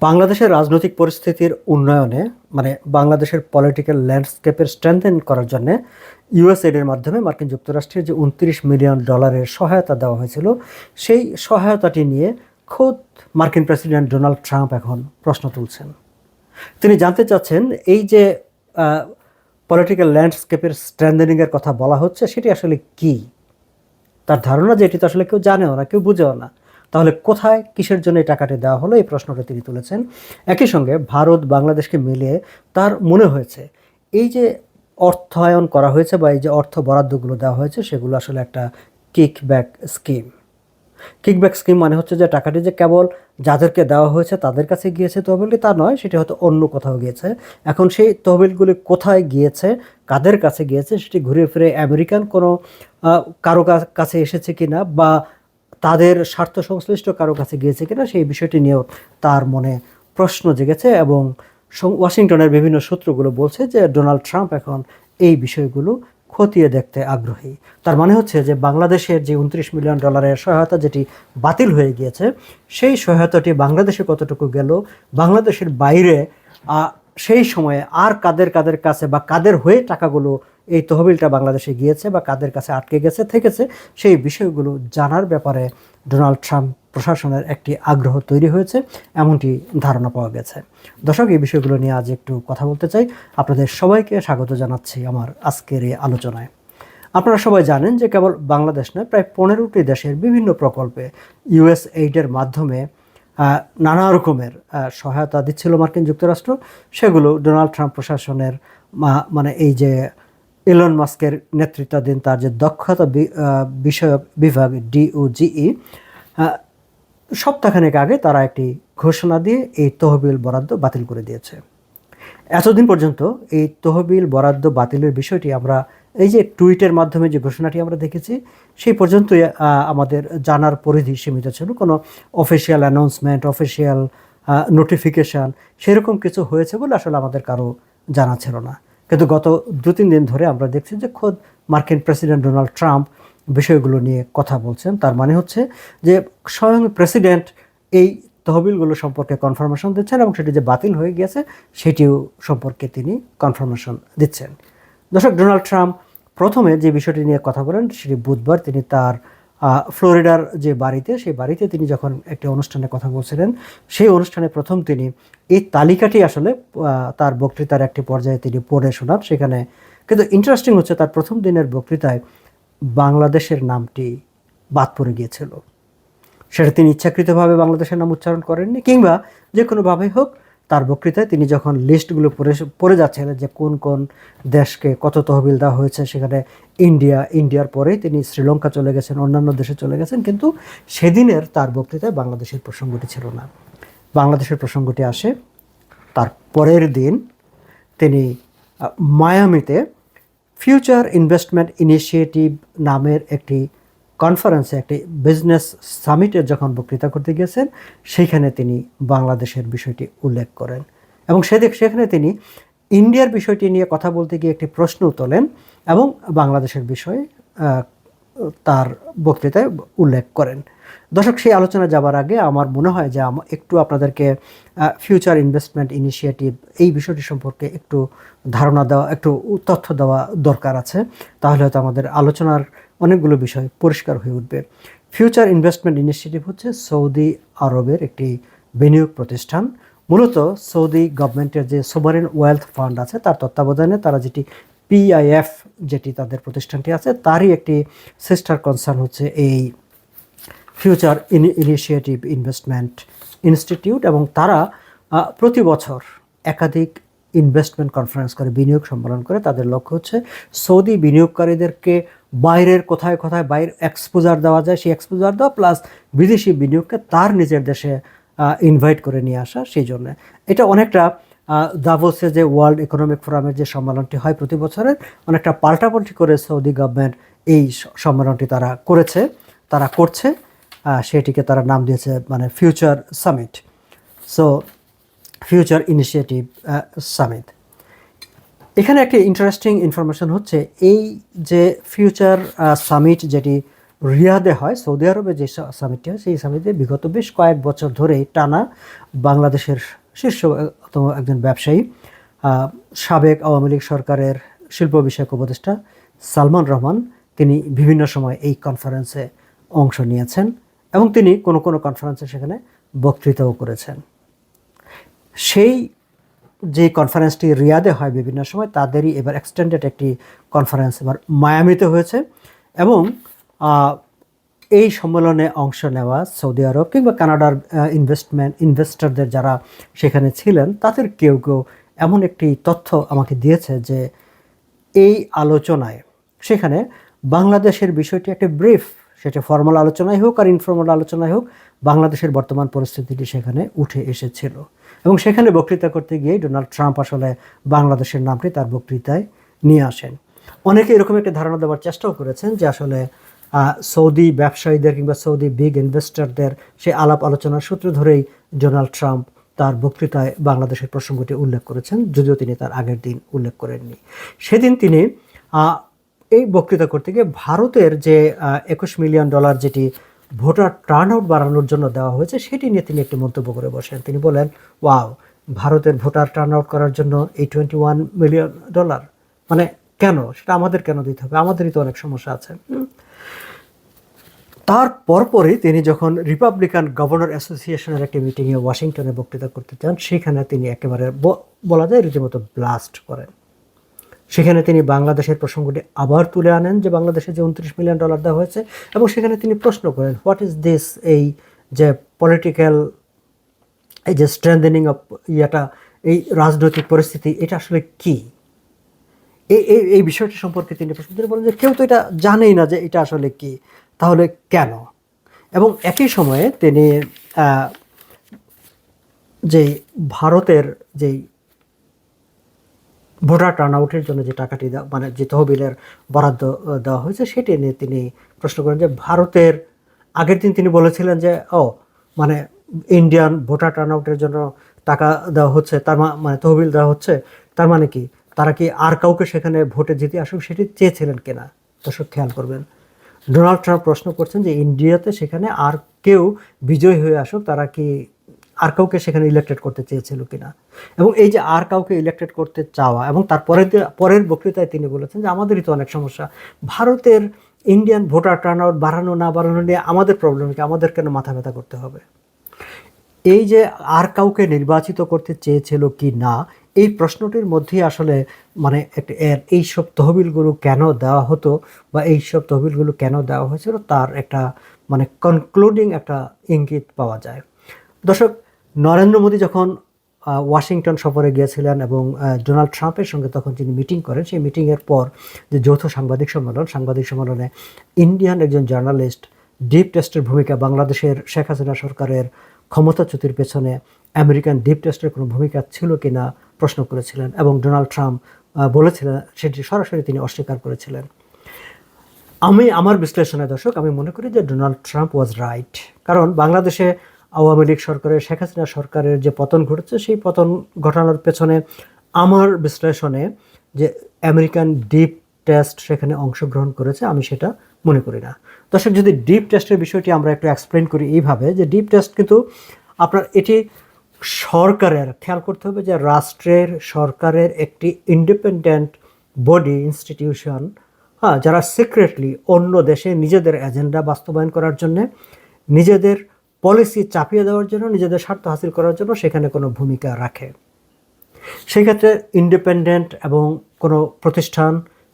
বাংলাদেশের রাজনৈতিক পরিস্থিতির উন্নয়নে মানে বাংলাদেশের পলিটিক্যাল ল্যান্ডস্কেপের স্ট্রেংথেন করার জন্য ইউএসএডের মাধ্যমে মার্কিন যুক্তরাষ্ট্রের যে উনত্রিশ মিলিয়ন ডলারের সহায়তা দেওয়া হয়েছিল, সেই সহায়তাটি নিয়ে খোদ মার্কিন প্রেসিডেন্ট ডোনাল্ড ট্রাম্প এখন প্রশ্ন তুলছেন। তিনি জানতে চাচ্ছেন, এই যে পলিটিক্যাল ল্যান্ডস্কেপের স্ট্রেন্থেনিংয়ের কথা বলা হচ্ছে, সেটি আসলে কী? তার ধারণা যে এটি তো আসলে কেউ জানেও না, কেউ বুঝেও না। তাহলে কোথায় কিসের জন্য এই টাকাটি দেওয়া হলো? এই প্রশ্নটা তিনি তুলেছেন। একই সঙ্গে ভারত বাংলাদেশকে মিলিয়ে তার মনে হয়েছে, এই যে অর্থায়ন করা হয়েছে বা এই যে অর্থ বরাদ্দগুলো দেওয়া হয়েছে, সেগুলো আসলে একটা কিকব্যাক স্কিম কিকব্যাক স্কিম মানে হচ্ছে যে টাকাটি যে কেবল যাদেরকে দেওয়া হয়েছে তাদের কাছে গিয়েছে তহবিলটি, তা নয়, সেটি হয়তো অন্য কোথাও গিয়েছে। এখন সেই তহবিলগুলি কোথায় গিয়েছে, কাদের কাছে গিয়েছে, সেটি ঘুরে ফিরে আমেরিকান কোনো কারও কাছে এসেছে কি না বা তাদের স্বার্থ সংশ্লিষ্ট কারও কাছে গিয়েছে কিনা সেই বিষয়টি নিয়েও তার মনে প্রশ্ন জেগেছে এবং ওয়াশিংটনের বিভিন্ন সূত্রগুলো বলছে যে ডোনাল্ড ট্রাম্প এখন এই বিষয়গুলো খতিয়ে দেখতে আগ্রহী। তার মানে হচ্ছে যে বাংলাদেশের যে উনত্রিশ মিলিয়ন ডলারের সহায়তা যেটি বাতিল হয়ে গিয়েছে, সেই সহায়তাটি বাংলাদেশে কতটুকু গেল, বাংলাদেশের বাইরে সেই সময়ে আর কাদের কাদের কাছে বা কাদের হয়ে টাকাগুলো এই তহবিলটা বাংলাদেশে গিয়েছে বা কাদের কাছে আটকে গেছে, থেকেছে, সেই বিষয়গুলো জানার ব্যাপারে ডোনাল্ড ট্রাম্প প্রশাসনের একটি আগ্রহ তৈরি হয়েছে, এমনটি ধারণা পাওয়া গেছে। দর্শক, এই বিষয়গুলো নিয়ে আজ একটু কথা বলতে চাই। আপনাদের সবাইকে স্বাগত জানাচ্ছি আমার আজকের এই আলোচনায়। আপনারা সবাই জানেন যে কেবল বাংলাদেশ নয়, প্রায় পনেরোটি দেশের বিভিন্ন প্রকল্পে ইউএস এইডের মাধ্যমে নানা রকমের সহায়তা দিচ্ছিল মার্কিন যুক্তরাষ্ট্র। সেগুলো ডোনাল্ড ট্রাম্প প্রশাসনের মানে এই যে ইলন মাস্কের নেতৃত্বাধীন তার যে দক্ষতা বিষয়ক বিভাগ ডিওজিই সপ্তাহখানেক আগে তারা একটি ঘোষণা দিয়ে এই তহবিল বরাদ্দ বাতিল করে দিয়েছে। এতদিন পর্যন্ত এই তহবিল বরাদ্দ বাতিলের বিষয়টি আমরা, এই যে টুইটের মাধ্যমে যে ঘোষণাটি আমরা দেখেছি, সেই পর্যন্তই আমাদের জানার পরিধি সীমিত ছিল। কোনো অফিসিয়াল অ্যানাউন্সমেন্ট অফিসিয়াল নোটিফিকেশান সেরকম কিছু হয়েছে বলে আসলে আমাদের কারও জানা ছিল না। কিন্তু গত দু তিন দিন ধরে আমরা দেখছি যে খোদ মার্কিন প্রেসিডেন্ট ডোনাল্ড ট্রাম্প বিষয়গুলো নিয়ে কথা বলছেন। তার মানে হচ্ছে যে স্বয়ং প্রেসিডেন্ট এই তহবিলগুলো সম্পর্কে কনফার্মেশন দিচ্ছেন এবং সেটি যে বাতিল হয়ে গিয়েছে, সেটিও সম্পর্কে তিনি কনফার্মেশন দিচ্ছেন। দর্শক, ডোনাল্ড ট্রাম্প প্রথমে যে বিষয়টি নিয়ে কথা বলেন, সেটি বুধবার তিনি তার ফ্লোরিডার যে বাড়িতে, সেই বাড়িতে তিনি যখন একটি অনুষ্ঠানে কথা বলছিলেন, সেই অনুষ্ঠানে প্রথম তিনি এই তালিকাটি আসলে তার বক্তৃতার একটি পর্যায়ে তিনি পড়ে শোনান। সেখানে কিন্তু ইন্টারেস্টিং হচ্ছে তার প্রথম দিনের বক্তৃতায় বাংলাদেশের নামটি বাদ পড়ে গিয়েছিল। সেটা তিনি ইচ্ছাকৃতভাবে বাংলাদেশের নাম উচ্চারণ করেননি, কিংবা যে কোনোভাবেই হোক তার বক্তৃতায় তিনি যখন লিস্টগুলো পড়ে পড়ে যাচ্ছিলেন যে কোন কোন দেশকে কত তহবিল দেওয়া হয়েছে, সেখানে ইন্ডিয়া, ইন্ডিয়ার পরেই তিনি শ্রীলঙ্কা চলে গেছেন, অন্যান্য দেশে চলে গেছেন, কিন্তু সেদিনের তার বক্তৃতায় বাংলাদেশের প্রসঙ্গটি ছিল না। বাংলাদেশের প্রসঙ্গটি আসে, তার পরের দিন তিনি মায়ামিতে ফিউচার ইনভেস্টমেন্ট ইনিশিয়েটিভ নামের একটি কনফারেন্সে একটি বিজনেস সামিটে যখন বক্তৃতা করতে গিয়েছেন সেইখানে তিনি বাংলাদেশের বিষয়টি উল্লেখ করেন। এবং সেদিক, সেখানে তিনি ইন্ডিয়ার বিষয়টি নিয়ে কথা বলতে গিয়ে একটি প্রশ্ন তোলেন এবং বাংলাদেশের বিষয়ে তার বক্তৃতায় উল্লেখ করেন। দর্শক, সেই আলোচনা যাবার আগে আমার মনে হয় যে একটু আপনাদেরকে ফিউচার ইনভেস্টমেন্ট ইনিশিয়েটিভ এই বিষয়টি সম্পর্কে একটু ধারণা দেওয়া, একটু তথ্য দেওয়া দরকার আছে। তাহলে হয়তো আমাদের আলোচনার অনেকগুলো বিষয় পরিষ্কার হয়ে উঠবে। ফিউচার ইনভেস্টমেন্ট ইনিশিয়েটিভ হচ্ছে সৌদি আরবের একটি বিনিয়োগ প্রতিষ্ঠান। মূলত সৌদি গভর্নমেন্টের যে সোভারেন ওয়েলথ ফান্ড আছে, তার তত্ত্বাবধানে তারা যেটি পিআইএফ যেটি তাদের প্রতিষ্ঠানটি আছে, তারই একটি সিস্টার কনসার্ন হচ্ছে এই ফিউচার ইনিশিয়েটিভ ইনভেস্টমেন্ট ইনস্টিটিউট এবং তারা প্রতি বছর একাধিক ইনভেস্টমেন্ট কনফারেন্স করে, বিনিয়োগ সম্মেলন করে। তাদের লক্ষ্য হচ্ছে সৌদি বিনিয়োগকারীদেরকে বাইরের কোথায় কোথায় বাইরে এক্সপোজার দেওয়া যায়। সেই এক্সপোজার দেওয়া প্লাস বিদেশি বিনিয়োগকে তার নিজের দেশে ইনভাইট করে নিয়ে আসা সেই জন্য। এটা অনেকটা দাভোসে যে ওয়ার্ল্ড ইকোনমিক ফোরামের যে সম্মেলনটি হয় প্রতি বছরের অনেকটা পাল্টাপাল্টি করে সৌদি গভর্নমেন্ট এই সম্মেলনটি তারা করেছে, তারা করছে। সেটিকে তারা নাম দিয়েছে মানে future summit so future initiative summit এখানে একটি ইন্টারেস্টিং ইনফরমেশন হচ্ছে, এই যে ফিউচার সামিট যেটি রিয়াদে হয় সৌদি আরবে যে সামিটটি হয়, সেই সামিটে বিগত বেশ কয়েক বছর ধরে টানা বাংলাদেশের শীর্ষতম একজন ব্যবসায়ী সাবেক আওয়ামী লীগ সরকারের শিল্প বিষয়ক উপদেষ্টা সালমান রহমান, তিনি বিভিন্ন সময় এই কনফারেন্সে অংশ নিয়েছেন। এবং তিনি কোনো কোনো কনফারেন্সে সেখানে বক্তৃতাও করেছেন। সেই যে কনফারেন্সটি রিয়াদে হয় বিভিন্ন সময়, তাদেরই এবার এক্সটেন্ডেড একটি কনফারেন্স এবার মায়ামিতে হয়েছে এবং এই সম্মেলনে অংশ নেওয়া সৌদি আরব কিংবা কানাডার ইনভেস্টমেন্ট ইনভেস্টরদের যারা সেখানে ছিলেন, তাদের কেউ কেউ এমন একটি তথ্য আমাকে দিয়েছে যে, এই আলোচনায় সেখানে বাংলাদেশের বিষয়টি একটা ব্রিফ সেটা ফর্মাল আলোচনায় হোক আর ইনফর্মাল আলোচনায় হোক, বাংলাদেশের বর্তমান পরিস্থিতিটি সেখানে উঠে এসেছিল। এবং সেখানে বক্তৃতা করতে গিয়ে ডোনাল্ড ট্রাম্প আসলে বাংলাদেশের নামটি তার বক্তৃতায় নিয়ে আসেন। অনেকে এরকম একটা ধারণা দেওয়ার চেষ্টাও করেছেন যে আসলে সৌদি ব্যবসায়ীদের কিংবা সৌদি বিগ ইনভেস্টরদের সেই আলাপ আলোচনার সূত্র ধরেই ডোনাল্ড ট্রাম্প তার বক্তৃতায় বাংলাদেশের প্রসঙ্গটি উল্লেখ করেছেন, যদিও তিনি তার আগের দিন উল্লেখ করেননি। সেদিন তিনি এই বক্তৃতা করতে গিয়ে ভারতের যে একুশ মিলিয়ন ডলার যেটি ভোটার টার্ন আউট বাড়ানোর জন্য দেওয়া হয়েছে, সেটি নিয়ে তিনি একটি মন্তব্য করে বসেন। তিনি বলেন, ওয়াও, ভারতের ভোটার টার্ন আউট করার জন্য এই টোয়েন্টি ওয়ান মিলিয়ন ডলার মানে কেন? সেটা আমাদের কেন দিতে হবে? আমাদেরই তো অনেক সমস্যা আছে। তার পরপরই তিনি যখন রিপাবলিকান গভর্নর অ্যাসোসিয়েশনের একটি মিটিংয়ে ওয়াশিংটনে বক্তৃতা করতে চান, সেখানে তিনি একেবারে বলা যায় রীতিমতো ব্লাস্ট করেন। সেখানে তিনি বাংলাদেশের প্রসঙ্গটি আবার তুলে আনেন যে বাংলাদেশে যে উনত্রিশ মিলিয়ন ডলার দেওয়া হয়েছে এবং সেখানে তিনি প্রশ্ন করেন হোয়াট ইজ দিস এই যে পলিটিক্যাল এই যে স্ট্রেন্থেনিং অফ ইয়েটা, এই রাজনৈতিক পরিস্থিতি, এটা আসলে কি? এই এই বিষয়টি সম্পর্কে তিনি প্রশ্ন তিনি বলেন যে কেউ তো এটা জানেই না যে এটা আসলে কি, তাহলে কেন? এবং একই সময়ে তিনি যেই ভারতের যেই ভোটার টার্ন আউটের জন্য যে টাকাটি মানে যে তহবিলের বরাদ্দ দেওয়া হয়েছে, সেটি নিয়ে তিনি প্রশ্ন করেন যে ভারতের আগের দিন তিনি বলেছিলেন যে, ও মানে ইন্ডিয়ান ভোটার টার্ন আউটের জন্য টাকা দেওয়া হচ্ছে, তার মানে তহবিল দেওয়া হচ্ছে, তার মানে কি? তারা কি আর কাউকে সেখানে ভোটে জিতে আসুক সেটি চেয়েছিলেন কিনা? দর্শক, খেয়াল করবেন। ডোনাল্ড ট্রাম্প প্রশ্ন করছেন যে ইন্ডিয়াতে সেখানে আর কেউ বিজয় হয়ে আসুক, তারা কি আর কাউকে সেখানে ইলেক্টেড করতে চেয়েছিল কিনা। এবং এই যে আর কাউকে ইলেক্টেড করতে চাওয়া এবং তারপরের দি- পরের বক্তৃতায় তিনি বলেছেন যে আমাদেরই তো অনেক সমস্যা। ভারতের ইন্ডিয়ান ভোটার টার্ন আউট বাড়ানো না বাড়ানো নিয়ে আমাদের প্রবলেম কি? আমাদের কেন মাথা ব্যথা করতে হবে? এই যে আর কাউকে নির্বাচিত করতে চেয়েছিল কি না, এই প্রশ্নটির মধ্যেই আসলে মানে এর এইসব তহবিলগুলো কেন দেওয়া হতো বা এইসব তহবিলগুলো কেন দেওয়া হয়েছিল, তার একটা মানে কনক্লুডিং একটা ইঙ্গিত পাওয়া যায়। দর্শক নরেন্দ্র মোদী যখন ওয়াশিংটন সফরে গিয়েছিলেন এবং ডোনাল্ড ট্রাম্পের সঙ্গে তখন তিনি মিটিং করেন, সেই মিটিংয়ের পর যে যৌথ সাংবাদিক সম্মেলন, সাংবাদিক সম্মেলনে ইন্ডিয়ান একজন জার্নালিস্ট ডিপ টেস্টের ভূমিকা, বাংলাদেশের শেখ হাসিনা সরকারের ক্ষমতাচ্যুতির পেছনে আমেরিকান ডিপ টেস্টের কোনো ভূমিকা ছিল কি না প্রশ্ন করেছিলেন এবং ডোনাল্ড ট্রাম্প বলেছিলেন, সেটি সরাসরি তিনি অস্বীকার করেছিলেন। আমি, আমার বিশ্লেষণে দর্শক, আমি মনে করি যে ডোনাল্ড ট্রাম্প ওয়াজ রাইট কারণ বাংলাদেশে আওয়ামী লীগ সরকারের, শেখ হাসিনা সরকারের যে পতন ঘটেছে, সেই পতন ঘটানোর পেছনে আমার বিশ্লেষণে যে আমেরিকান ডিপ টেস্ট সেখানে অংশগ্রহণ করেছে, আমি সেটা মনে করি না। দর্শক, যদি ডিপ টেস্টের বিষয়টি আমরা একটু এক্সপ্লেন করি এইভাবে, যে ডিপ টেস্ট কিন্তু আপনার এটি সরকারের, খেয়াল করতে হবে যে রাষ্ট্রের, সরকারের একটি ইন্ডিপেন্ডেন্ট বডি ইনস্টিটিউশন হ্যাঁ যারা সিক্রেটলি অন্য দেশে নিজেদের এজেন্ডা বাস্তবায়ন করার জন্যে, নিজেদের পলিসি চাপিয়ে দেওয়ার জন্য, নিজেদের স্বার্থ হাসিল করার জন্য সেখানে কোনো ভূমিকা রাখে। সেক্ষেত্রে ইন্ডিপেন্ডেন্ট এবং কোনো প্রতিষ্ঠান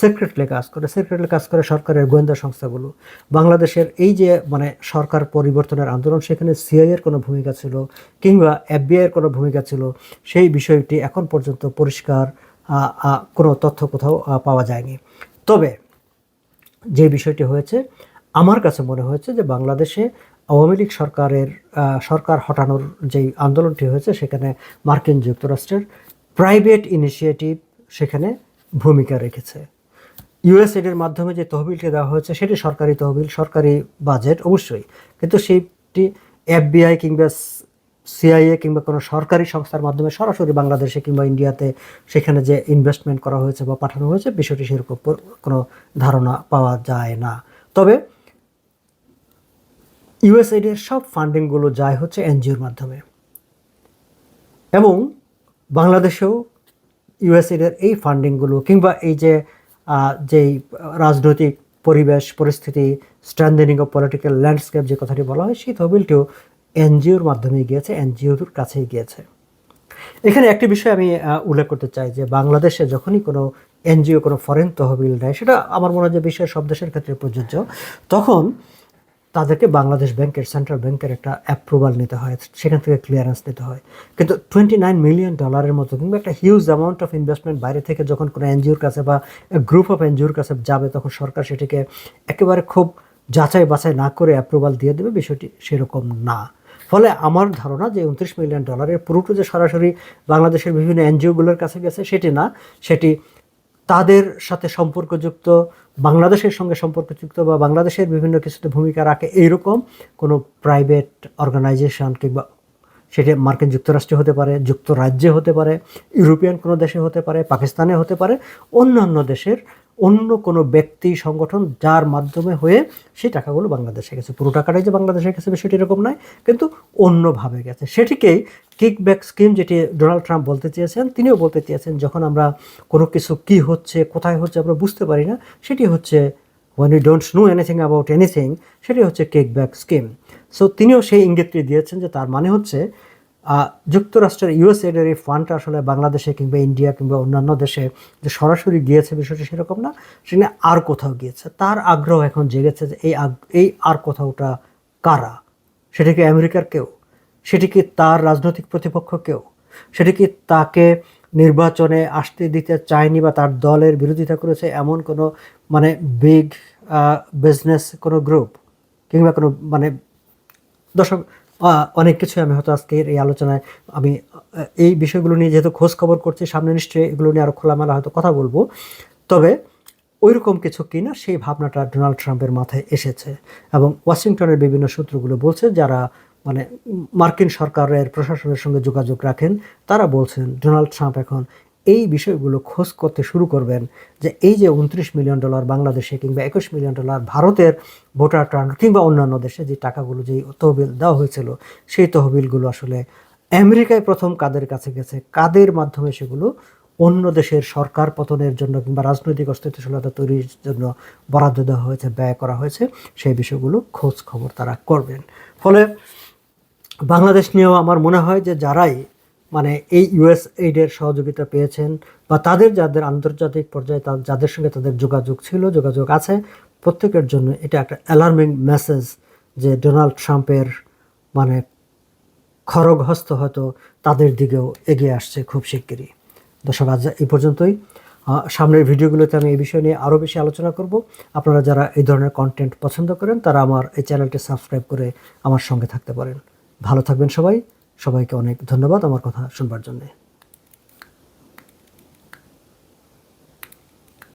সিক্রেটলি কাজ করে। সিক্রেটলি কাজ করে সরকারের গোয়েন্দা সংস্থাগুলো। বাংলাদেশের এই যে মানে সরকার পরিবর্তনের আন্দোলন, সেখানে সিআইয়ের কোনো ভূমিকা ছিল কিংবা এফবিআইয়ের কোনো ভূমিকা ছিল, সেই বিষয়টি এখন পর্যন্ত পরিষ্কার কোনো তথ্য কোথাও পাওয়া যায়নি। তবে যে বিষয়টি হয়েছে, আমার কাছে মনে হয়েছে যে বাংলাদেশে আওয়ামী লীগ সরকারের সরকার হটানোর যেই আন্দোলনটি হয়েছে, সেখানে মার্কিন যুক্তরাষ্ট্রের প্রাইভেট ইনিশিয়েটিভ সেখানে ভূমিকা রেখেছে। ইউএসএডের মাধ্যমে যে তহবিলটি দেওয়া হয়েছে, সেটি সরকারি তহবিল, সরকারি বাজেট, অবশ্যই। কিন্তু সেইটি এফবিআই কিংবা সিআইএ কিংবা কোনো সরকারি সংস্থার মাধ্যমে সরাসরি বাংলাদেশে কিংবা ইন্ডিয়াতে সেখানে যে ইনভেস্টমেন্ট করা হয়েছে বা পাঠানো হয়েছে, বিষয়টি সেরকম কোনো ধারণা পাওয়া যায় না। তবে ইউএসএইডের সব ফান্ডিংগুলো যায় হচ্ছে এনজিওর মাধ্যমে। এবং বাংলাদেশেও ইউএসএইডের এই ফান্ডিংগুলো কিংবা এই যে যেই রাজনৈতিক পরিবেশ, পরিস্থিতি স্ট্যান্ডিং অফ পলিটিক্যাল ল্যান্ডস্কেপ যে কথাটি বলা হয়, সেই তহবিলটিও এনজিওর মাধ্যমে গিয়েছে, এনজিওর কাছেই গিয়েছে। এখানে একটি বিষয় আমি উল্লেখ করতে চাই যে, বাংলাদেশে যখনই কোনো এনজিও, কোনো ফরেন তহবিল নেয় সেটা আমার মনে হয় যে বিশ্বের সব দেশের ক্ষেত্রে প্রযোজ্য, তখন তাদেরকে বাংলাদেশ ব্যাংকের, সেন্ট্রাল ব্যাংকের একটা অ্যাপ্রুভাল নিতে হয়, সেখান থেকে ক্লিয়ারেন্স নিতে হয়। কিন্তু টোয়েন্টি নাইন মিলিয়ন ডলারের মতো কিংবা একটা হিউজ অ্যামাউন্ট অফ ইনভেস্টমেন্ট বাইরে থেকে যখন কোনো এনজিওর কাছে বা গ্রুপ অফ এনজিওর কাছে যাবে, তখন সরকার সেটিকে একেবারে খুব যাচাই বাছাই না করে অ্যাপ্রুভাল দিয়ে দেবে, বিষয়টি সেরকম না। ফলে আমার ধারণা যে উনত্রিশ মিলিয়ন ডলারের পুরোটা যে সরাসরি বাংলাদেশের বিভিন্ন এনজিওগুলোর কাছে গেছে, সেটি না। সেটি তাদের সাথে সম্পর্কযুক্ত, বাংলাদেশের সঙ্গে সম্পর্কযুক্ত বা বাংলাদেশের বিভিন্ন কিছুতে ভূমিকা রাখে এইরকম কোনো প্রাইভেট অর্গানাইজেশন কিংবা সেটা মার্কিন যুক্তরাষ্ট্রে হতে পারে, যুক্তরাজ্যে হতে পারে, ইউরোপিয়ান কোনো দেশে হতে পারে, পাকিস্তানে হতে পারে, অন্যান্য দেশের অন্য কোনো ব্যক্তি সংগঠন যার মাধ্যমে হয়ে সেই টাকাগুলো বাংলাদেশে গেছে। পুরো টাকাটাই যে বাংলাদেশে গেছে বিষয়টি এরকম নয়, কিন্তু অন্যভাবে গেছে। সেটিকেই কিকব্যাক স্কিম যেটি ডোনাল্ড ট্রাম্প বলতে চেয়েছেন, তিনিও বলতে চেয়েছেন, যখন আমরা কোনো কিছু কি হচ্ছে, কোথায় হচ্ছে আমরা বুঝতে পারি না, সেটি হচ্ছে one you don't know anything about anything সেটি হচ্ছে কেকব্যাক স্কিম সো তিনিও সেই ইঙ্গিতটি দিয়েছেন যে তার মানে হচ্ছে যুক্তরাষ্ট্রের ইউএসএডের এই ফান্ডটা আসলে বাংলাদেশে কিংবা ইন্ডিয়া কিংবা অন্যান্য দেশে যে সরাসরি গিয়েছে বিষয়টি সেরকম না, সেখানে আর কোথাও গিয়েছে। তার আগ্রহ এখন জেগেছে যে এই এই আর কোথাওটা কারা? সেটি কি আমেরিকার কেউ? সেটি কি তার রাজনৈতিক প্রতিপক্ষ কেউ? সেটি কি তাকে নির্বাচনে আসতে দিতে চায়নি বা তার দলের বিরোধিতা করেছে এমন কোনো মানে বিগ বিজনেস কোনো গ্রুপ কিংবা কোনো মানে দর্শক অনেক কিছু আমি হয়তো আজকের এই আলোচনায় আমি, এই বিষয়গুলো নিয়ে যেহেতু খোঁজ খবর করছি, সামনে নিশ্চয়ই এগুলো নিয়ে আরও খোলামেলা হয়তো কথা বলব। তবে ওই রকম কিছু কিনা সেই ভাবনাটা ডোনাল্ড ট্রাম্পের মাথায় এসেছে এবং ওয়াশিংটনের বিভিন্ন সূত্রগুলো বলছে, যারা মানে মার্কিন সরকারের প্রশাসনের সঙ্গে যোগাযোগ রাখেন, তারা বলছেন, ডোনাল্ড ট্রাম্প এখন এই বিষয়গুলো খোঁজ করতে শুরু করবেন যে এই যে উনত্রিশ মিলিয়ন ডলার বাংলাদেশে কিংবা একুশ মিলিয়ন ডলার ভারতের ভোটার টার্ন কিংবা অন্যান্য দেশে যে টাকাগুলো, যে তহবিল দেওয়া হয়েছিল, সেই তহবিলগুলো আসলে আমেরিকায় প্রথম কাদের কাছে গেছে? কাদের মাধ্যমে সেগুলো অন্য দেশের সরকার পতনের জন্য কিংবা রাজনৈতিক অস্থিতিশীলতা তৈরির জন্য বরাদ্দ দেওয়া হয়েছে, ব্যয় করা হয়েছে, সেই বিষয়গুলো খোঁজ খবর তারা করবেন। ফলে বাংলাদেশ নিয়েও আমার মনে হয় যে যারাই মানে এই ইউএস এইডের সহযোগিতা পেয়েছেন বা তাদের যাদের আন্তর্জাতিক পর্যায়ে যাদের সঙ্গে তাদের যোগাযোগ ছিল, যোগাযোগ আছে, প্রত্যেকের জন্য এটা একটা অ্যালার্মিং মেসেজ যে ডোনাল্ড ট্রাম্পের মানে খড়গ হস্ত হয়তো তাদের দিকেও এগিয়ে আসছে খুব শিগগিরই। দর্শক, আজ এই পর্যন্তই। সামনের ভিডিওগুলোতে আমি এই বিষয় নিয়ে আরও বেশি আলোচনা করব। আপনারা যারা এই ধরনের কন্টেন্ট পছন্দ করেন, তারা আমার এই চ্যানেলটি সাবস্ক্রাইব করে আমার সঙ্গে থাকতে পারেন। ভালো থাকবেন সবাই। সবাইকে অনেক ধন্যবাদ আমার কথা শুনবার জন্যে।